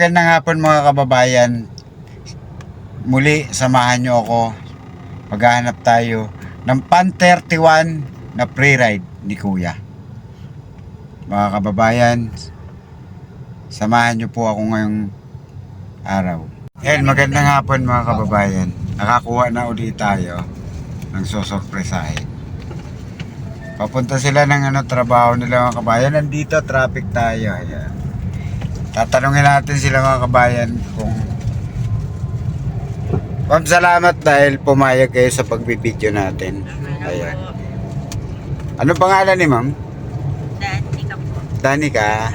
magandang hapon mga kababayan. Muli, samahan nyo ako. Maghahanap tayo ng Pan 31 na pre-ride ni Kuya. Mga kababayan, samahan nyo po ako ngayong araw. Yan, magandang hapon mga kababayan. Nakakuha na ulit tayo ng susurpresahin. Papunta sila ng ano, trabaho nila mga kabayan. Nandito, traffic tayo. Ayan. Tatanungin natin sila mga kabayan kung Ma'am, salamat dahil pumayag kayo sa pagbibideo natin. Ayan. Ano pangalan ni ma'am? Dati ka po. Danica.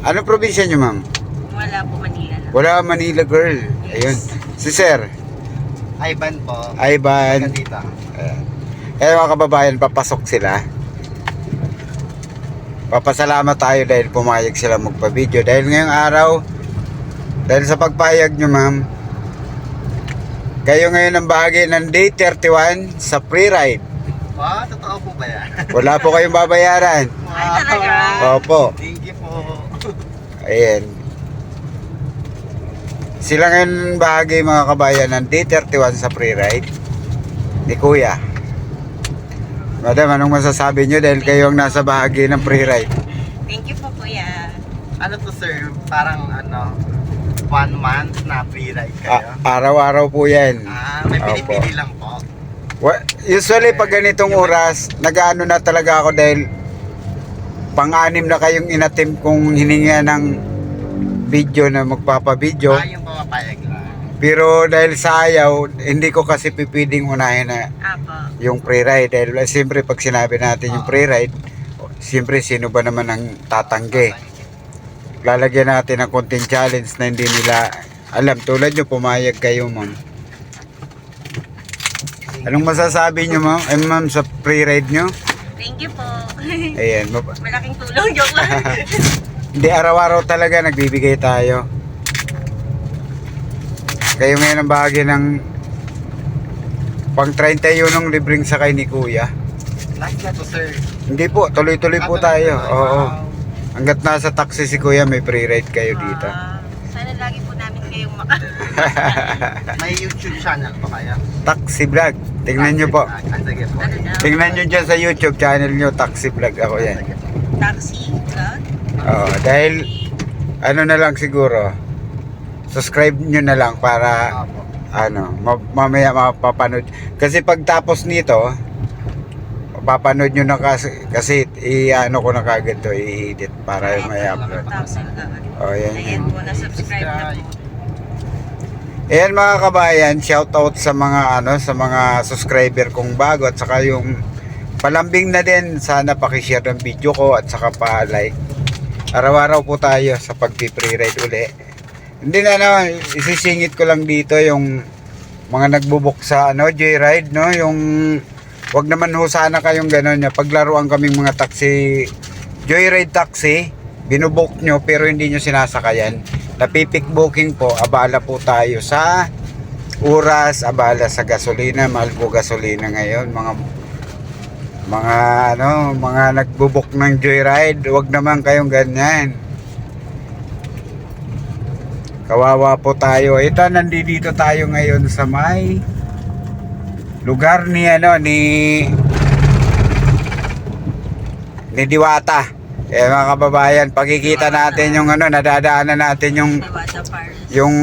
Ano probinsya niyo ma'am? Wala po Manila lang. Wala Manila girl. Ayun. Si Sir. Ivan po. Ivan. dito. Ayan. Eh mga kababayan, papasok sila. Papasalamat tayo dahil pumayag sila magpa-video. Dahil ngayong araw, dahil sa pagpayag nyo ma'am, kayo ngayon ang bahagi ng day 31 sa pre-ride. Wow, totoo po ba yan? Wala po kayong babayaran. Ay, talaga? Opo. Thank you po. Ayan. Sila ngayon bahagi mga kabayan ng day 31 sa pre-ride ni Kuya. Madam, anong masasabi nyo dahil kayo ang nasa bahagi ng pre-ride? Thank you po, kuya. Ano to sir? Parang ano, one month na free ride kayo? A- araw-araw po yan. Ah, may Opo. pinipili lang po. Wa- Usually pag ganitong oras, nag-ano na talaga ako dahil pang-anim na kayong inatim kong hininga ng video na magpapabidyo. Ah, yung. Pero dahil sa ayaw, hindi ko kasi pipiling unahin na Apo. yung pre-ride. Dahil siyempre pag sinabi natin yung pre-ride, siyempre sino ba naman ang tatanggi? Lalagyan natin ng konting challenge na hindi nila alam. Tulad nyo, pumayag kayo ma'am. Anong masasabi nyo ma'am, eh, ma'am sa pre-ride nyo? Thank you po. Ayan, mab- Malaking tulong. Joke lang. hindi araw-araw talaga nagbibigay tayo. Kayo ngayon ang bahagi ng pang 31 ng libreng sakay ni Kuya. Last na to sir. Hindi po, tuloy-tuloy po Ah, tayo. Oo. Wow. Hanggat nasa taxi si Kuya, may pre-ride kayo dito. Ah, sana lagi po namin kayong maka... May YouTube channel po kayo. Taxi Vlog. Tingnan nyo po. Ah, sige po. ano na? Tingnan nyo dyan sa YouTube channel nyo, Taxi Vlog. Ako yan. Sige po. Taxi. Vlog. Oo, dahil ano na lang siguro, subscribe nyo na lang para Opo. ano, ma- mamaya mapapanood. Kasi pag tapos nito, papanood nyo na kasi, kasi i-ano ko na kagad to, i-edit para may upload. Oh, yan, Ayan yan. po, na-subscribe na po. Ayan mga kabayan, shout out sa mga ano, sa mga subscriber kong bago at saka yung palambing na din, sana paki-share ng video ko at saka pa-like. Araw-araw po tayo sa pagpi-pre-ride uli. Hindi na ano, isisingit ko lang dito yung mga nagbubuk sa ano, joyride, no? Yung wag naman ho sana kayong gano'n niya. Paglaruan kaming mga taxi, joyride taxi, binubok nyo pero hindi nyo sinasakayan. Napipik booking po, abala po tayo sa oras, abala sa gasolina, mahal po gasolina ngayon, mga mga ano, mga nagbubok ng joyride, wag naman kayong ganyan. Kawawa po tayo. Ito, nandito tayo ngayon sa may lugar ni ano, ni ni Diwata. Eh mga kababayan, pagkikita natin yung ano, nadadaanan natin yung yung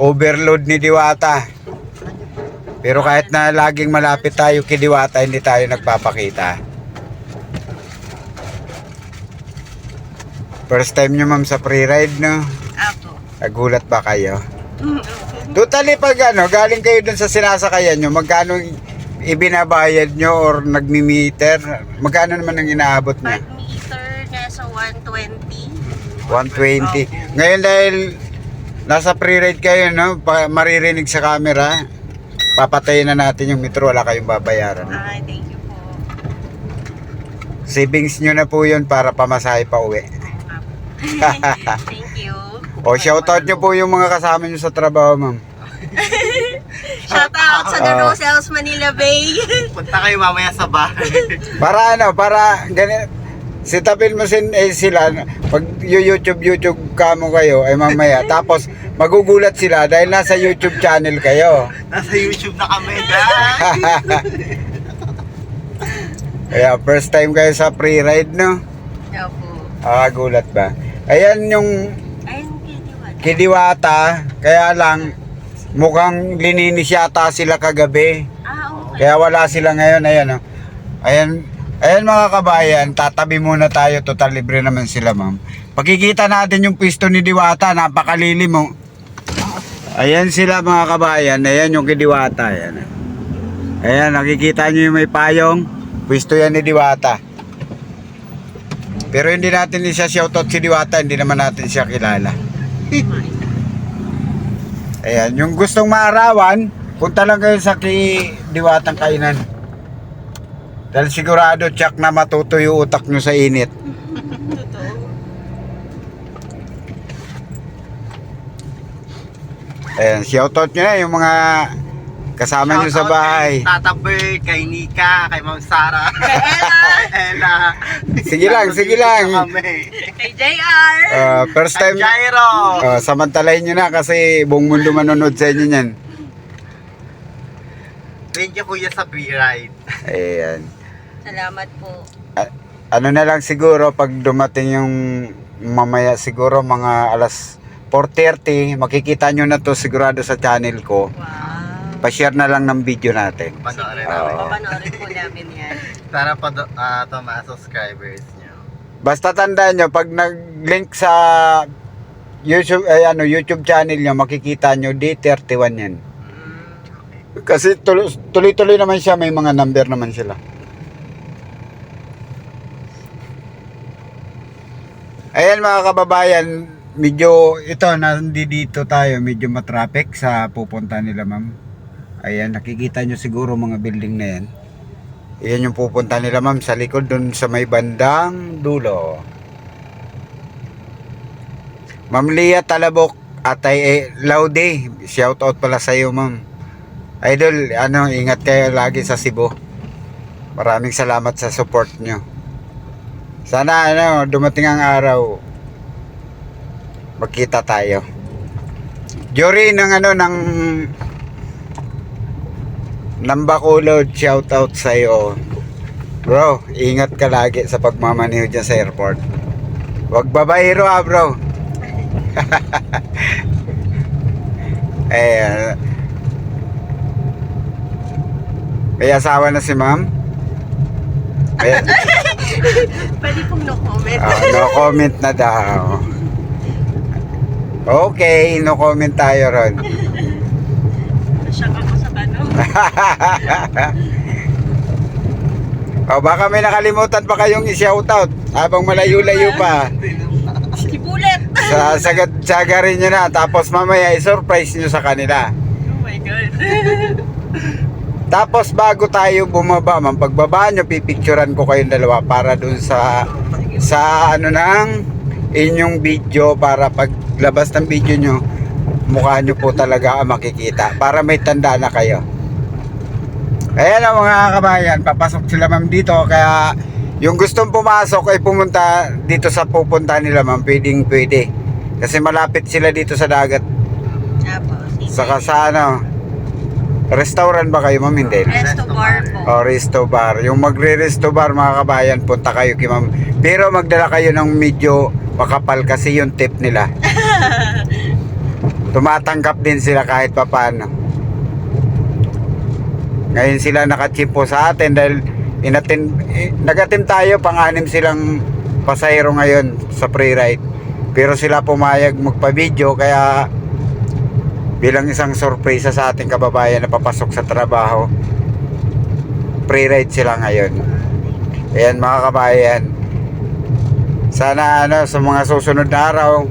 overload ni Diwata. Pero kahit na laging malapit tayo kay Diwata, hindi tayo nagpapakita. First time nyo ma'am sa pre-ride, no? Nagulat ba kayo? Totally pag ano, galing kayo dun sa sinasakayan nyo, magkano ibinabayad nyo or nagmi-meter? Magkano naman ang inaabot niya? meter nasa 120. 120. Ngayon dahil nasa pre-ride kayo, no? Pa, maririnig sa camera, papatayin na natin yung metro, wala kayong babayaran. Ay, thank you po. Savings nyo na po yun para pamasahe pa uwi. Thank you. O shoutout nyo po yung mga kasama nyo sa trabaho, ma'am. Shout out sa Ah. The Roselles Manila Bay. Punta kayo mamaya sa bahay. Para ano, para gani, Sitapin mo sin eh, sila pag YouTube YouTube ka mo kayo ay mamaya tapos magugulat sila dahil nasa YouTube channel kayo. Nasa YouTube na kami. Kaya first time kayo sa pre-ride no? Opo. Ah, gulat ba? Ayan yung. Kidiwata, kaya lang mukhang lininis yata sila kagabi. Ah, okay. Kaya wala sila ngayon, ayan oh. Ayan, ayan mga kabayan, tatabi muna tayo, total libre naman sila ma'am. Pagkikita natin yung pisto ni Diwata, napakalilim mo. Ayan sila mga kabayan, ayan yung kidiwata, ayan. Ayan, nakikita nyo yung may payong, pisto yan ni Diwata. Pero hindi natin siya shoutout si Diwata, hindi naman natin siya kilala. Ayan, yung gustong maarawan, punta lang kayo sa ki Diwatang Kainan. Dahil sigurado tsak na matutuyo utak nyo sa init. Ayan, shoutout nyo na yung mga kasama nyo sa bahay. Kay Tata Bird, kay Nika, kay Ma'am Sara. Kay Ella. Ella. Sige lang, sige lang. Kay JR. Uh, first Kay time, Jairo. uh, samantalahin nyo na kasi buong mundo manonood sa inyo niyan. Thank you kuya sa pre-ride. Ayan. Salamat po. Ano na lang siguro pag dumating yung mamaya siguro mga alas 4.30 makikita nyo na to sigurado sa channel ko Wow. Pa-share na lang ng video natin Panoorin Oo. namin. Papanoorin po namin yan. Sana pa do, ah, to mga subscribers nyo. basta tandaan nyo pag nag-link sa YouTube, ay, ano, YouTube channel nyo makikita nyo D31 yan Mm, kasi tuloy- tuloy-tuloy naman siya may mga number naman sila Ayan mga kababayan, medyo ito nandi dito tayo, medyo matraffic sa pupunta nila ma'am. Ayan, nakikita nyo siguro mga building na yan. Ayan yung pupunta nila ma'am sa likod dun sa may bandang dulo. Ma'am Lia Talabok at ay eh, Laude, shout out pala sa iyo ma'am. Idol, ano, ingat kayo lagi sa Cebu. Maraming salamat sa support nyo. Sana ano, dumating ang araw magkita tayo. Jory ng ano ng ng Bacolod, shout out sa iyo. Bro, ingat ka lagi sa pagmamaneho dyan sa airport. Huwag babaero ah, bro. eh, may asawa na si ma'am? May, Pwede pong no comment. Ah, no comment na daw. Okay, no comment tayo ron. Sa tanong. o baka may nakalimutan pa kayong i-shoutout habang malayo-layo pa. Si Bullet. Sa sagad sagarin nyo na tapos mamaya i-surprise nyo sa kanila. Oh my God. Tapos bago tayo bumaba, man pagbaba nyo pipicturean ko kayong dalawa para dun sa sa ano nang inyong video para paglabas ng video nyo mukha nyo po talaga ang makikita para may tanda na kayo. Ayan ang mga kabayan, papasok sila ma'am dito kaya yung gustong pumasok ay pumunta dito sa pupunta nila ma'am, pwedeng pwede. Kasi malapit sila dito sa dagat. Saka sa ano, restaurant ba kayo ma'am? Hindi. Resto bar po. O resto bar. Yung magre-resto bar mga kabayan, punta kayo kay ma'am. Pero magdala kayo ng medyo makapal kasi yung tip nila. Tumatanggap din sila kahit papano. Ngayon sila nakachimpo sa atin dahil inatin, eh, nagatim tayo, pang-anim silang pasahero ngayon sa pre-ride. Pero sila pumayag magpa-video kaya bilang isang sorpresa sa ating kababayan na papasok sa trabaho pre-ride sila ngayon ayan mga kabayan sana ano sa mga susunod na araw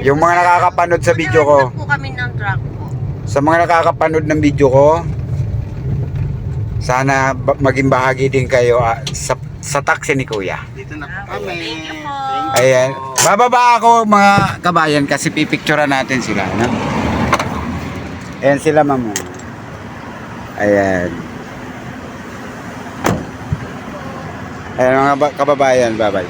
yung mga nakakapanood sa video ko Maghahanap po kami ng truck po. sa mga nakakapanood ng video ko sana maging bahagi din kayo ah, sa, sa taxi ni kuya Dito na po Okay, kami. thank you po. Ayan bababa ako mga kabayan kasi pipicturean natin sila no? ayan sila ma'am ayan Ayan mga ba- kababayan, bye-bye.